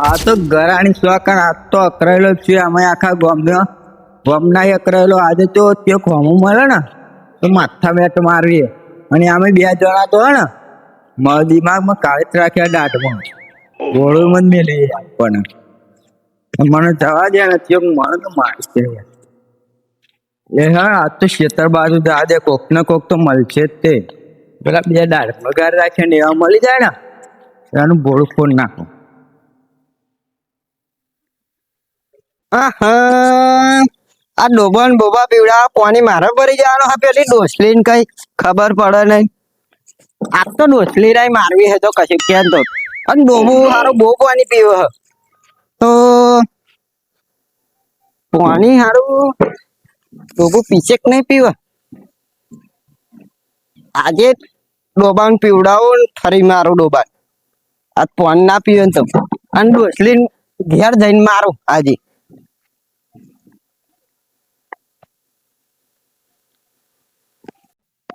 આ તો ગરાણી શોકણ આ તો અકરાયેલો છે અમે આખા ગામનો. ગામના અકરાયેલો આજે તો તે ખોમું મળે ને, તો માથા મેટ મારીએ. અને અમે બે જણા તો ને, મારા દિમાગમાં કાળિત રાખ્યા દાંતમાં ગોળું મત મેલી આપણને મને જવા દે ને, તે મને તો મારશે એ હા, આ તો ખેતર બાજુ જા દે, કોક ને કોક તો મળશે જ તે. પેલા બે દાંત પગાર રાખે ને એવા મળી જાય ને, એનું ભોળું ફોન નાખો. આ ડોબન બોબા પીવડા પાણી મારે ભરી જવાનો હા પેલી ને કઈ ખબર પડે નહીં. આ તો ડોસલી રાય મારવી હે તો કશું કેમ તો. અને ડોબુ હારો બહુ પાણી પીવે હે તો પાણી હારું ડોબુ પીછે કે નહીં પીવે? આજે ડોબાન પીવડાવો ફરી મારું ડોબાન આ પાણી ના પીવે તો. અને ડોસલીન ઘેર જઈને મારું આજે.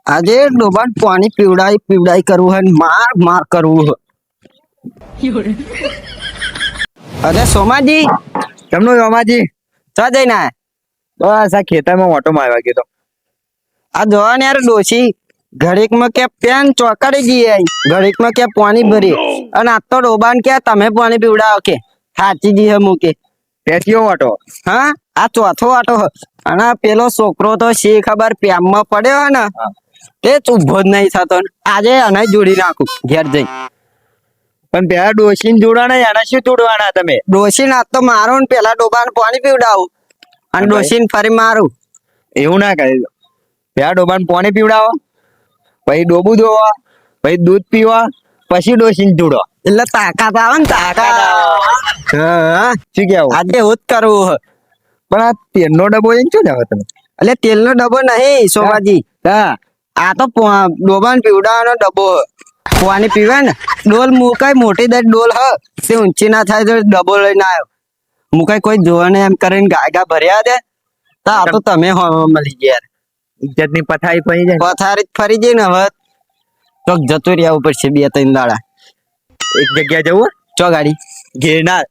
આજે ડોબાન પાણી પીવડાઈ પીવડાઈ કરવું હોય માર માર કરવું હોય અરે સોમાજી, કેમનું સોમાજી? ચા જઈ ના બસ, આ ખેતરમાં ઓટો મારવા ગયો આ જોવા ને યાર ડોસી ઘડીકમાં કે પેન ચોકડી જઈએ ઘડીકમાં કે પાણી ભરી. અને આ તો ડોબાન કે તમે પાણી પીવડાવો કે? સાચી જી હે મૂકે. પેટીઓ ઓટો હા? આ ચોથો હે. અને પેલો છોકરો તો શી ખબર પ્યામમાં પડ્યો હે ને. તે જ ઊભો જ નહીં થતો આજે અને જોડી નાખું ઘેર જઈ. પણ પેલા ડોશીને જોડાના એના શું તોડવાના તમે? ડોશી ના તો મારો ને પેલા ડોબાને પાણી પીવડાવું અને ડોશીને ફરી મારું. એવું ના કરે પેલા ડોબાને પાણી પીવડાવો પછી ડોબું ધોવા પછી દૂધ પીવા પછી ડોશીને જોડો. એટલે તાકાત આવે ને તાકાત હા. શું કેવું આજે એવું જ કરવું હે. પણ આ તેલનો ડબ્બો એમ શું જાવ તમે? એટલે તેલનો ડબ્બો નહીં સોભાજી હા. આ તો ડોબાન પીવડાવવાનો ડબ્બો. પાણી પીવે ને. ડોલ મુકાય મોટી દર ડોલ હ. તે ઊંચી ના થાય તો ડબ્બો લઈને આવ્યો. મુકાય કોઈ જોવા નહીં એમ કરીને ગાયગા ભર્યા દે? તો આ તો તમે હો મળી ગયા. ઇજ્જતની પથારી પડી જાય પથારી ફરી જઈ ને હવે. ચોક જતું રહ્યા પડશે બે ત્રણ દાડા. એક જગ્યા જવું? ચો ગાડી ગિરનાર.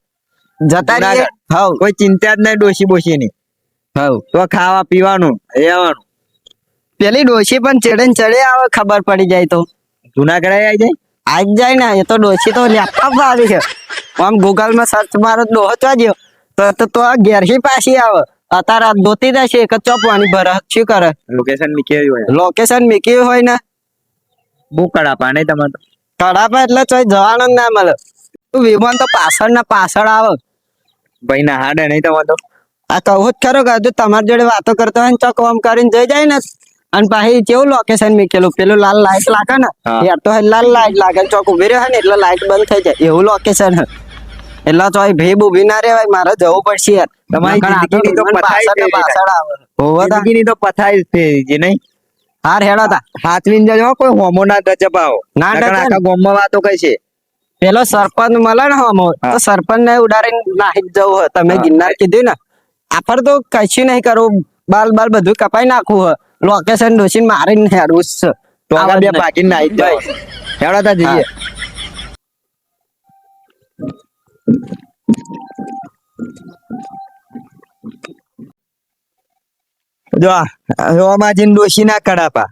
જતા રહીએ. હવ. કોઈ ચિંતા જ નહીં ડોશી બોશી ની હવ. તો ખાવા પીવાનું રહેવાનું. પેલી ડોશી પણ ચડે ને ચડે આવે ખબર પડી જાય તો. જુનાગઢ આવી જાય? આજ જાય ને એ તો ડોશી તો લેપટોપ આવી છે. આમ ગૂગલમાં સર્ચ મારો ડોહચવા ગયો તો તો ઘેરથી પાછી આવે. અત્યારે દોતી જશે એક ચોપવાની ભર શું કરે? લોકેશન નીકળી હોય. લોકેશન મૂક્યું હોય ને. બહુ કડાપા નહીં તમારે કડાપા એટલે ચોય જવાનું ના મળે. તું વિમાન તો પાછળ ના પાછળ આવે. ભાઈ ના હાડે નહીં તમારે તો? આ કહું જ ખરો કે તમારી જોડે વાતો કરતો હોય ને ચોક આમ કરીને જઈ જાય ને. અને પાછી કેવું લોકેશન મૂકેલું? પેલું લાલ લાઈટ લાગે ને યાર તો લાલ લાઈટ લાગે. ચોક ઊભી રહ્યો ને એટલે લાઈટ બંધ થઈ જાય. એવું લોકેશન એટલે તો ભેબ ઊભી ના રેવાય મારે જવું પડશે યાર. તમારી જિંદગીની તો પથાઈ પાછળ આવે. જિંદગીની તો પથાઈ છે ફેરવી નહીં? હાર હેડો તા. હાથવીને જજો કોઈ હોમો ના દચપાવો ના. આખા ગામમાં વાતો કઈ છે? પેલો સરપંચ મળે ને હોમો તો સરપંચ ને ઉડાડીને નાહી જવું તમે ગિરનાર કીધું ને આપર તો કશું નહીં કરવું બાલ બાલ બધું કપાઈ નાખવું હે. લોકેશન ડોસીને મારીને હેડવું જ છે. આગળ બે પાકીને નાઈ જ જાઓ. જઈએ. જો રોમાજીન ડોશી ના કડાપા.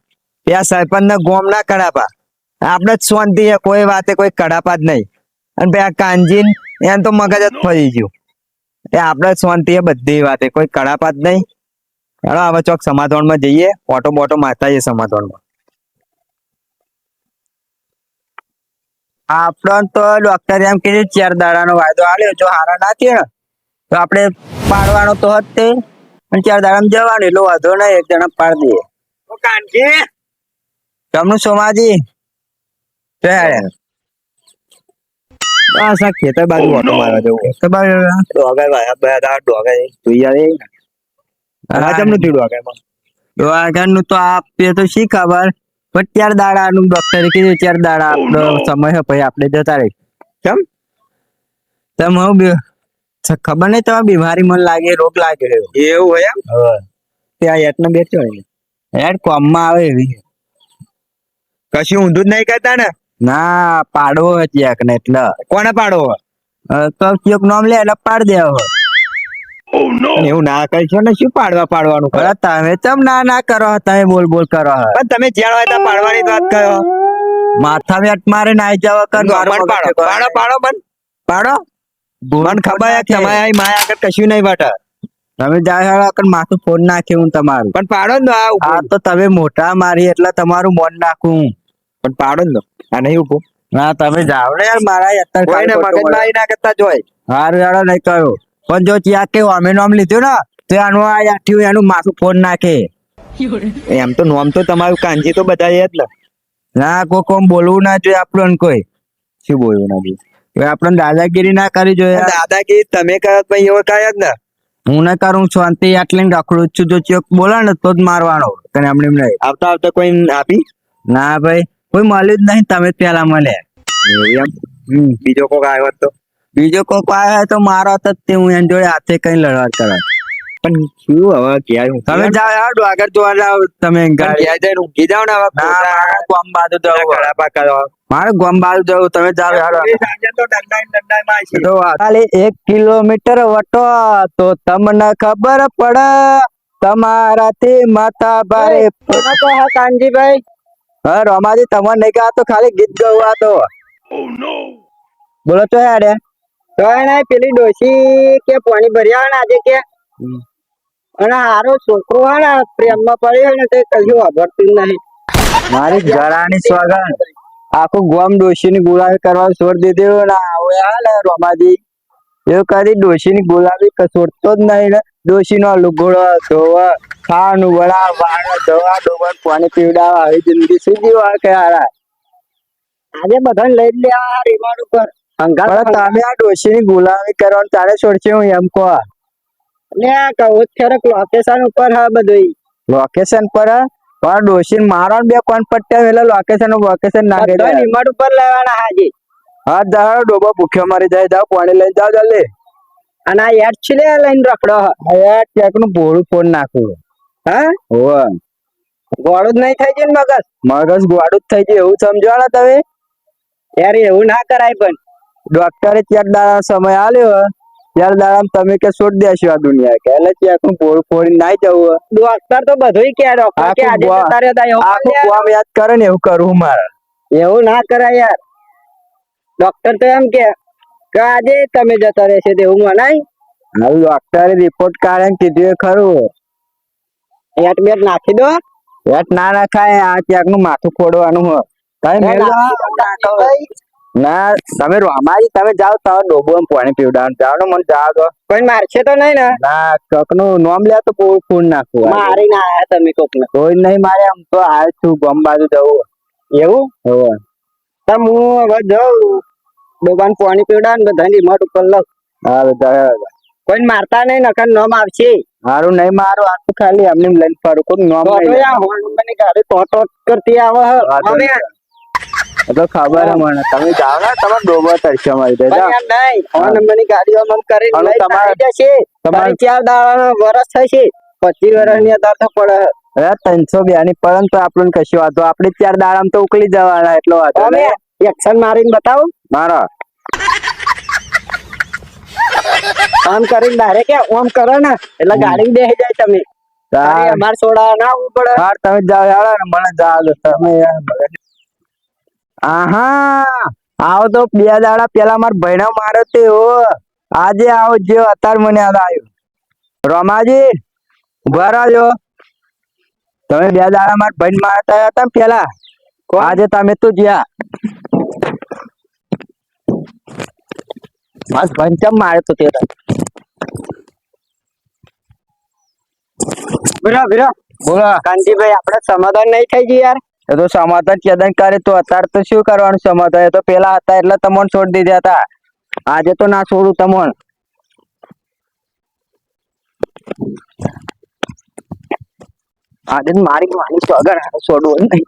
ત્યાં સરપંચ ના ગોમ ના કડાપા. આપણે જ શાંતિ છે કોઈ વાતે કોઈ કડાપા જ નહીં. અને પેલા કાનજીન એને તો મગજ જ ફરી ગયું. એ આપણે જ શાંતિ બધી વાતે. કોઈ કડાપા જ નહીં. હેડો હવે ચોક સમાધાનમાં જઈએ. ઓટો બોટો મારતા જઈએ સમાધાનમાં. આપડે તો ડોક્ટર એમ કીધું ચાર દાડાનો વાયદો આલ્યો જો હારા ના થયો ને તો આપણે પાડવાનો તો જ તે. અને ચાર દાડામાં જવાનું એટલો વાંધો નહીં એક જણા પાડી દઈએ. કાનજી! તમનું સોમાજી? જય બસ આ ખેતર બાજુ ઓટો મારવા જવું ડોગર વાયા બે દાડા ડોગર જોઈ થયું તો આપીએ તો શી ખબર? પણ ચાર દાડાનું ડોક્ટરે કીધું ચાર દાડા આપણો સમય પછી આપણે જતા રહી કેમ? તમે હું ખબર નહીં તમારે બીમારી મને લાગે રોગ લાગે એવું હોય એમ? ત્યાં હેટ ને બેઠો હેટ કોમમાં આવે એવી. કશું ઊંધું જ નહીં કરતા ને? ના પાડવો હતી ને એટલે. કોને પાડવો તો ચેક નામ લે એટલે પાડ દેવા એવું ના કરશો ને શું પાડવા પાડવાનું? કરો? તમે તમ ના ના કરો તમે બોલ બોલ કરો પણ તમે જ્યાં હોય ત્યાં પાડવાની વાત કરો. માથા વેટ મારે નાઈ જવા કર પાડો પાડો પાડો બન પાડો? મન ખબર છે તમારે અહીં માયા આગળ કશું નહીં બટે તમે જાય આગળ માથું ફોન નાખે હું તમારું. પણ પાડો ને આ હા તો તમે મોટા મારી એટલે તમારું મોન નાખું પણ પાડો ને આ નહીં ઊભો. ના તમે જાઓ ને યાર મારા અત્યારે કોઈ ને મગજ ના કરતા જોય હાર જાડો નહીં કહ્યું પણ જો ત્યાં કે અમે નામ લીધું ને તો આનું આ આઠ્યું એનું માથું ફોન નાખે. એમ તો નોમ તો તમારું કાંજી તો બધા જ ને ના કોઈ કોમ બોલવું ના જોઈએ આપણને કોઈ. શું બોલવું ના જોઈએ. આપણને દાદાગીરી ના કરી જોઈએ દાદાગીરી તમે કરો ભાઈ એવો કાય જ ને. હું ના કરું શાંતિ આટલી રખડું છું. જો ચોક બોલે ને તો જ મારવાનો. તને એમને એમ નહીં. આવતા આવતા કોઈ આપી? ના ભાઈ કોઈ મળ્યું જ નહીં તમે જ પેલા મળે બીજો કોક આવ્યો તો. બીજો કોક પાય તો મારો તો તે હું એની જોડે હાથે કઈ લડવા કરે પણ શું હવે? ક્યાં હું તમે જાઓ યાર આગળ જોવા જાઓ તમે ગાડી. ક્યાં જઈને ઊંઘી જાવ ને હવે? મારે ગોમ બાજુ જવું ગળા પાકા મારે ગોમ બાજુ જવું તમે જાઓ યાર સાંજે તો દંડાઈ ને દંડાઈમાં આવીશું. તો ખાલી એક કિલોમીટર વટો તો તમને ખબર પડે તમારાથી માતા ભાઈ. તો હા કાનજીભાઈ. હા રમાજી તમને નહીં કહા તો ખાલી ગીત ગવા તો. બોલો તો યાર. તો એને પેલી ડોસી કે પાણી ભર્યા ને આજે કે અને હારો છોકરો હા ને પ્રેમમાં પડ્યો ને તે કશું વાપરતું નહીં. મારી ઘરાની સ્વાગત. આખું ગોમ ડોશીની ગુલાબી કરવા છોડ દીધી ને હવે હાલ રોમાજી. એવું કદી ડોશીની ગુલામી ક- છોડતો જ નહીં ને. ડોશીનો લુગોડો ધોવા ખાવાનું વડા વાળા ધોવા ડોબર પાણી પીવડાવા આવી જિંદગી સુધી કે હારા? આજે બધાને લઈ લેવા રિમોટ ઉપર. તમે આ ડોશીની ગુલામી કરવાનું તારે છોડશે હું એમ કહો. ને કહું જ ખરેક લોકેશન ઉપર હા બધું લોકેશન પર? પણ ડોશી મારો બે કોણ પટ્ટા એટલે લોકેશન લોકેશન ના દે રિમોટ ઉપર લેવાના હાજી. હા જાઓ ડોબો ભૂખ્યો મારી જાય જાઓ પાણી લઈને જાઓ જલ્દી. અને આ યાદ છે લઈને રખડો હ. ટેકનું ભોળું ફોન નાખું. હા? હોવે. ગોળું જ નહીં થઈ જાય ને મગજ? મગજ ગોળું જ થઈ જાય એવું સમજો ને તમે? યાર એવું ના કરાય પણ. ડોક્ટરે ત્યાં દાડા સમય આલ્યો ત્યારે દાડા તમે કે છોડ દેશો આ દુનિયા કે એટલે ચેક હું ભોળું ફોડી નાઈ જવું ડોક્ટર તો બધું કે ડોક્ટર કે આજે તારે આખું બોલે. યાદ કરે ને એવું કરવું મારે. એવું ના કરાય યાર. ડોક્ટર તો એમ કે આજે તમે જતા રહેશે તેવું મનાય? હવે ડોક્ટરે રિપોર્ટ કાઢે કીધું એ ખરું. એટ બેટ નાખી દો. એટ ના નાખાય આ ચેકનું માથું ફોડવાનું હે નાખી નાખી. ના તમે રોમારી તમે જાઓ તો ડોબો પાણી પીવડાવ જાઓ ને મને જાઓ તો. કોઈ મારશે તો નહીં ને. ના કકનું નામ લે તો ફોન નાખવું મારી ના આયા તમે કોક ને કોઈ નહીં મારે આમ તો આ છું ગમ બાજુ જવું. એવું? હોવે. તો હું હવે જાઉં. દુકાન પાણી પીવડાવ ને બધા રિમોટ ઉપર લઉં. હા જાઓ. કોઈ મારતા નહીં નકર નોમ આવશે. હારું નહીં મારું આ તો ખાલી એમને એમ લઈને ફરું. કોઈ નામ ગાડી ટોટો કરતી આવે તો ખબર હે મને. તમે જાઓ ને તમે ડોબો તરશે મારી દે જા નહીં હોલ નંબરની ગાડીઓ મને કરીને હવે તમારે- જશે. તમારે- ચાર દાડાનો વરસ થશે. પચીસ વર્ષની અંદર તો પડે. અરે ત્રણસો બેની પરંતુ આપણને કશું વાંધો. આપણે ચાર દાડામાં તો ઉકલી જવાના એટલો વાંધો તમે. એક્શન મારીને બતાવો. મારો. આમ કરીને ડાયરેક્ટ ઓમ કરો ને એટલે ગાડી બેસી જાય તમે. અમારે સોડા ના પડે. હાર તમે જાઓ યાર મને જાઓ તમે. આહા આવો તો બે દાડા પેલા માર ભાઈનો મારો તે હો. આજે આવો જે અત્યારે મને યાદ આવ્યો. રોમાજી ઊભા રહેજો. તમે બે દાડા માર ભાઈ મારતા હતા પેલા. આજે તમે તો જ્યાં. બસ ભાઈ કેમ માર્યો તો તે? વિરો બોલો કાંતિભાઈ આપણે સમાધાન નહીં થઈ ગયું યાર. એ તો સમાધાન ચેદન કરે તો અત્યારે તો શું કરવાનું? સમાધાન એ તો પેલા હતા એટલે તમને છોડી દીધા હતા. આજે તો ના છોડું તમને. આજે મારી માની વગર છોડવું જ નહીં.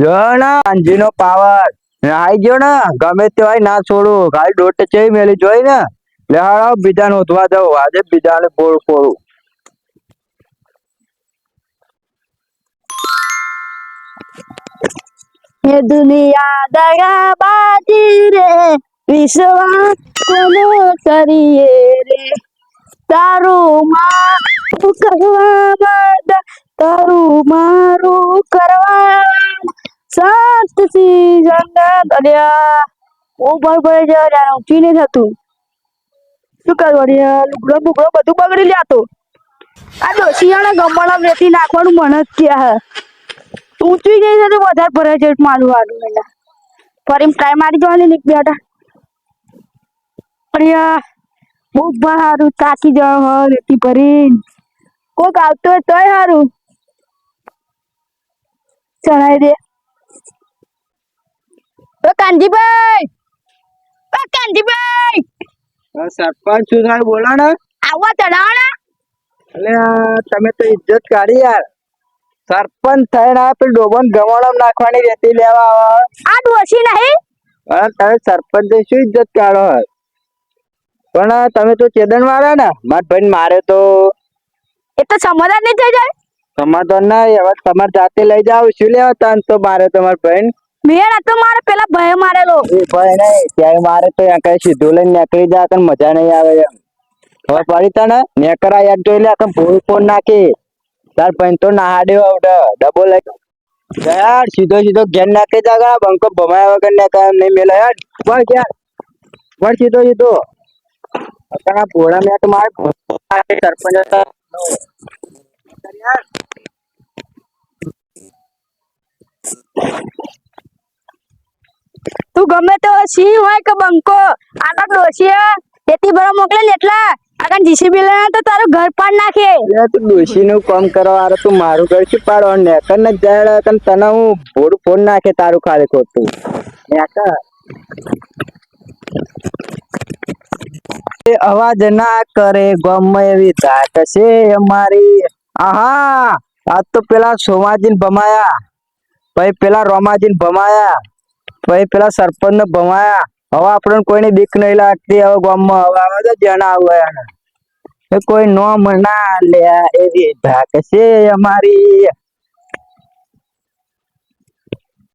જો ને અંજીનો પાવર. આઈ ગયો ને, ગમે તે હોય ના છોડું. ખાલી દોટ છે મેલી જોઈ ને. લે હાડા બીજાને ઉધવા દઉં. આજે બીજા ને બોળ ખોરું હે દુનિયા દગાબાજી રે વિશ્વા કોનો કરીએ રે? તારું મારું કરવા તારું મારું કરવા સાત સીઝન દરિયા ઉપર પડી જાય ત્યારે ઊંચી નહીં થતું શું કરવાનું લુગડો બુગડો બધું બગડી લ્યા આ ડોશિયાને ગમવાના વેથી નાખવાનું મન જ ક્યાં ઊંચી જઈ છે વધારે ભરાય છે મારું વાળું એના ફરી ટ્રાય મારી જવાની ને બેટા અરિયા બહુ સારું તાકી જવા હ, રેતી ભરીને. કોઈક આવતો હોય તોય સારું ચડાઈ દે. ઓ કાનજીભાઈ ઓ કાનજીભાઈ સરપંચ શું થાય બોલો ને. આવા એટલે તમે તો ઇજ્જત કાઢી યાર. સરપંચ થઈને આ પેલું ડોબન ગમાડમ નાખવાની રેતી લેવા આવે. આ ડોશી નહીં? તમે સરપંચ શું ઇજ્જત કાઢો? પણ તમે તો ચેદન વાળા ને. મારા ભાઈ મારે તો. એ તો સમાધાન નહીં થઈ જાય? સમાધાન ના તમારે જાતે લઈ જાવ શું લેવા તાન તો મારે તમારા ભાઈ મેળ હતો મારે પેલા ભય મારેલો. એ ભાઈ નહીં ત્યારે મારે તો કઈ સીધું લઈને નીકળી જાય કઈ મજા નહીં આવે એમ. હવે પડી તને નેકરા યાદ જોઈ લે કે ભૂલ ફોન નાખી. તાર ભાઈ તો નહાડ્યો આવડે, ડબો લઈ. યાર, સીધો સીધો ઘેર નાખી જા બંકો ભમાયા વગર ને કામ નહીં મેલે. યાર બસ યાર બસ સીધો સીધો. અત્યારના ભોળા મેં તો મારે સરપંચ હતા. યાર તું ગમે તો સિંહ હોય કે બંકો આગળ ડોસી તેથી ભરા મોકલે ને એટલા. આગળ જીસીબી લઈને તો તારું ઘર પાડ નાખે. તું ડોસી નું કામ હારે તું મારું ઘર શું પાડો ને ને જાય તને તને હું ભોડું ફોન નાખે તારું ખાલી ખોટું. નેકર. એ અવાજ ના કરે, ગમે એવી ધાક છે અમારી. આહા, આજ તો પેલા સોમાજીન ભમાયા. પછી પેલા રોમાજીન ભમાયા. પછી પેલા સરપંચ ને ભમાયા. હવે આપણને કોઈને બીક નહીં લાગતી. હવે ગામમાં હવે આવે તો જણા આવે કોઈ નો મના લે એવી ધાક છે અમારી.